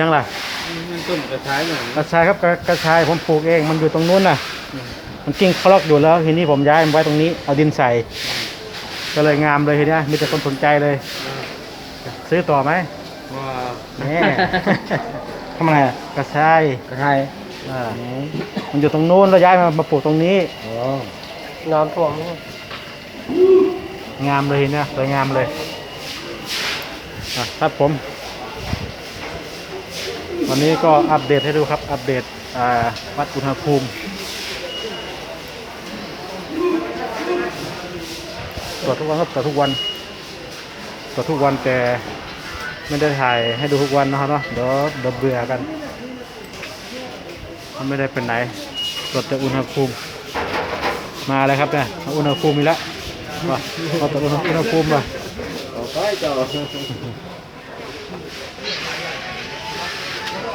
ยังล่ะมันต้นกระชายหน่อยกระชายครับกระกระชายผมปลูกเองมันอยู่ตรงนู้นน่ะ มันกิ้งคลอกอยู่แล้วทีนี้ผมย้ายมันไว้ตรงนี้เอาดินใส่ ก็เลยงามเลยทีเนี้ยมีแต่คนสนใจเลย ซื้อต่อไหมว่านี่ทำอะไรอะกระชายกระชายอ่ามันอยู่ตรงนู้นแล้วย้ายมามาปลูกตรงนี้อ๋อน้ำท่วมงามเลยทีเนี้ยสวยงามเลยอะครับผม วันนี้ก็อัปเดตให้ดูครับ อัปเดตอ่าวัดอุณหภูมิตรวจทุกวันครับตรวจทุกวันตรวจทุกวันแต่ไม่ได้ถ่ายให้ดูทุกวันนะครับเนาะเดี๋ยวเดี๋ยวเบื่อกันมันไม่ได้เป็นไหนตรวจแต่อุณหภูมิ มาเลยครับเนี่ยอุณหภูมิมีแล้วมาเอาตรวจอุณหภูมิมาต่อไปต่อ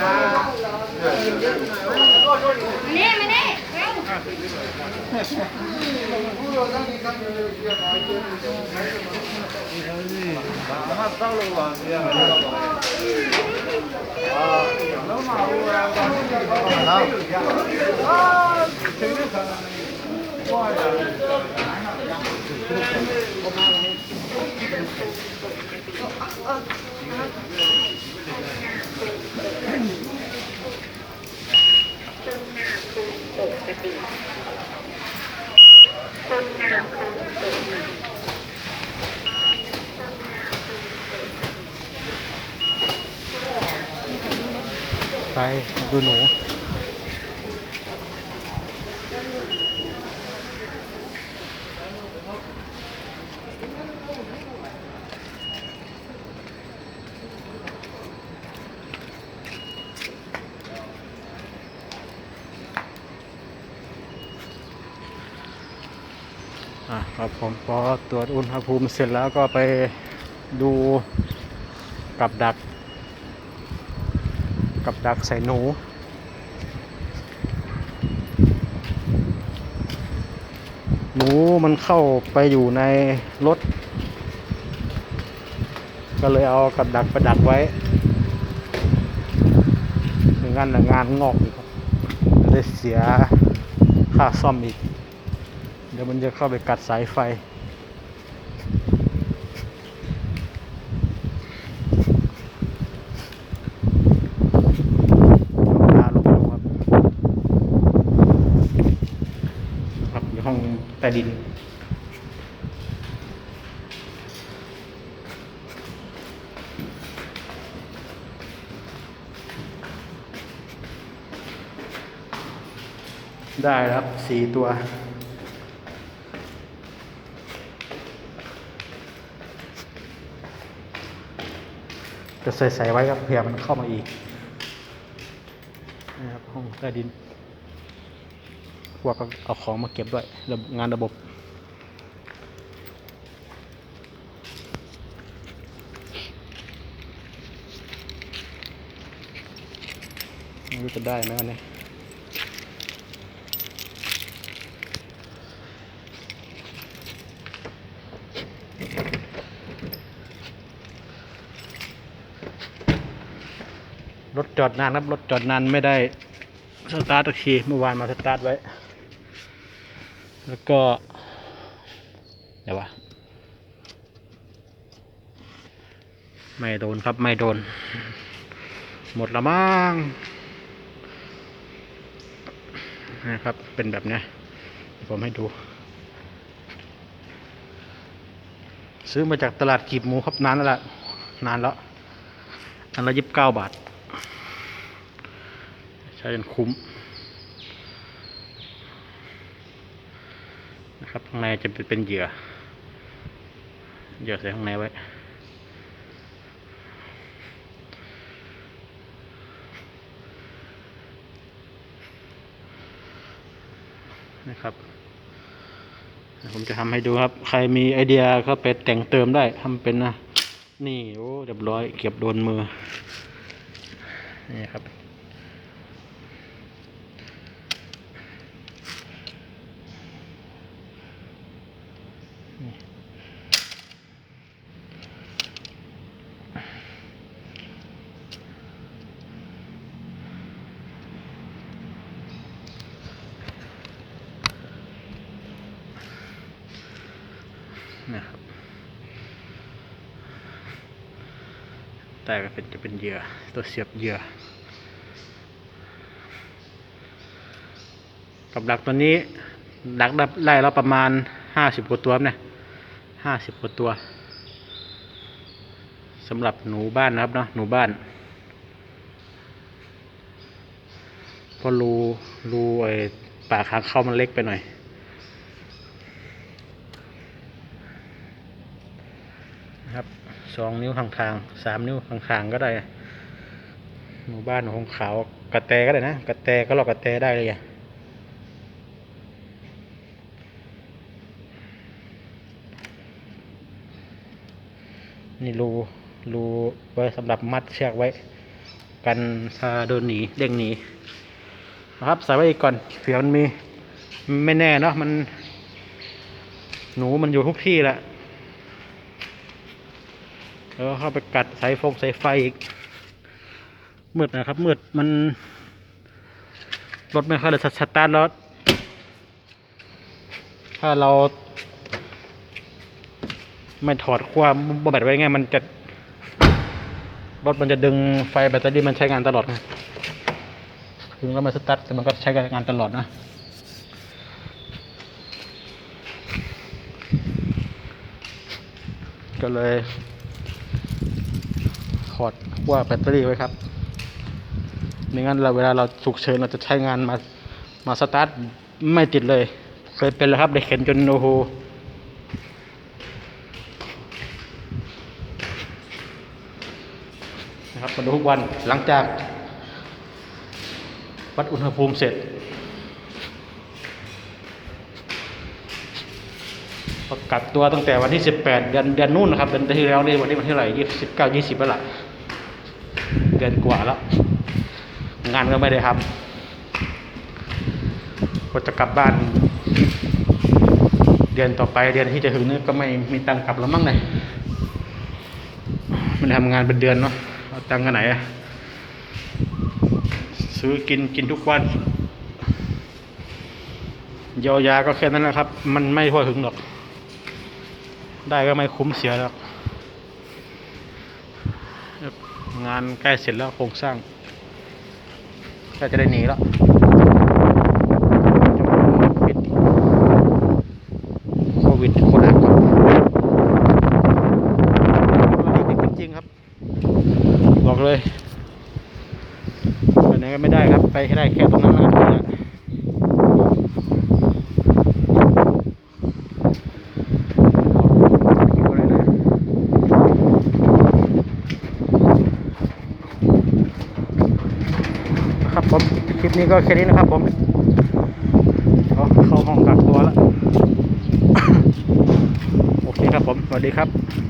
ห่านี่ไม่ได้เร็ว ไปดูหนู อะครับผมพอตรวจอุณหภูมิเสร็จแล้วก็ไปดูกับดัก กับดักใส่หนูหนูมันเข้าไปอยู่ในรถ ก็เลยเอากับดักไปดักไว่งั้นน่ะงานงอกอีกครับได้เสียค่าซ่อมอีก เดี๋ยวมันจะเข้าไปกัดสายไฟพาลงครับครับห้องใต้ดินได้ครับสี่ตัว จะใส่ใส่ไว้ครับเผื่อมันเข้ามาอีกนะครับห้องใต้ดินพวกก็เอาของมาเก็บด้วยระบบงานระบบไม่รู้จะได้ไหมวันนี้ จอดนานครับรถจอดนานไม่ได้สตาร์ทตะคีเมื่อวานมาสตาร์ทไว้ แล้วก็ เดี๋ยววะไม่โดนครับไม่โดน หมดละมั้งนะครับ เป็นแบบนี้ผมให้ดู ซื้อมาจากตลาดกีบหมูครับนานแล้วล่ะนานแล้วอันละยิบเก้าบาท ช้จนคุ้มนะครับข้างในจะเป็นเหยื่อ เหยื่อใส่ข้างในไว้นะครับผมจะทำให้ดูครับ ใครมีไอเดียก็ไปแต่งเติมได้ทำเป็นนะ นี่โอ้เรียบร้อย เก็บโดนมือ นี่ครับ นะครับ แต่ก็เป็นจะเป็นเหยื่อตัวเสียบเหยื่อกับดักตัวนี้ ดักได้ไล่เราประมาณห้าสิบกว่าตัวเนี่ยห้าสิบกว่าตัวสำหรับหนูบ้านนะครับเนาะหนูบ้านเพราะรูรูไอ้ปากค้างเข้ามันเล็กไปหน่อย นะครับ สองนิ้วข้างๆสามนิ้วข้างๆก็ได้ หมู่บ้านของขาวกระแตก็ได้นะกระแตก็หลอกกระแตได้เลยอะนี่รูรูไว้สำหรับมัดเชือกไว้ กันพาโดนหนีเด้งหนีนะครับใส่ไว้กก่อนเผื่อมันมีไม่แน่เนาะมัน หนูมันอยู่ทุกที่แหละ แล้วเข้าไปกัดสายฟงสายไฟอีกมืดนะครับมืดมันรถไม่ค่อยเลยสตาร์ทรถถ้าเรา ไม่ถอดขั้วบแบตไว้ไงมันจะรถมันจะดึงไฟแบตเตอรี่มันใช้งานตลอดไงถึงเราไม่สตาร์ทแต่มันก็ใช้งานตลอดนะก็เลย ถอดขั้วแบตเตอรี่ไว้ครับไม่งั้นเราเวลาเราฉุกเฉินเราจะใช้งานมามาสตาร์ทไม่ติดเลย เคยเป็นแล้วครับได้เข็นจนโอ้โหนะครับมาดูทุกวันหลังจาก วัดอุณหภูมิเสร็จประกาศตัวตั้งแต่วันที่ 18 เดือนเดือนนู่นนะครับเดือนที่แล้วนี่วันนี้วันที่เท่าไหร่ยี่สิบเก้ายี่สิบแล้วล่ะ เดือนกว่าแล้ว งานก็ไม่ได้ทำก็จะกลับบ้าน เดือนต่อไปเดือนที่จะถึงนี่ก็ไม่มีตังค์กลับแล้วมั้งเลยมันทำงานเป็นเดือนเนาะเอาตังค์กันไหนอะซื้อกินกินทุกวันเยียวยาก็แค่นั้นแหละครับ มันไม่ทั่วถึงหรอก ได้ก็ไม่คุ้มเสียแล้ว งานใกล้เสร็จแล้วโครงสร้างก็จะได้หนีแล้วปิดโควิดโควิดจริงครับ บอกเลยไปไหนก็ไม่ได้ครับ ไปแค่ได้แค่ตรงนั้นนะครับครับผม คลิป นี้ก็แค่นี้นะครับผมเอาเข้าห้องกักตัวแล้ว โอเคครับผม สวัสดีครับ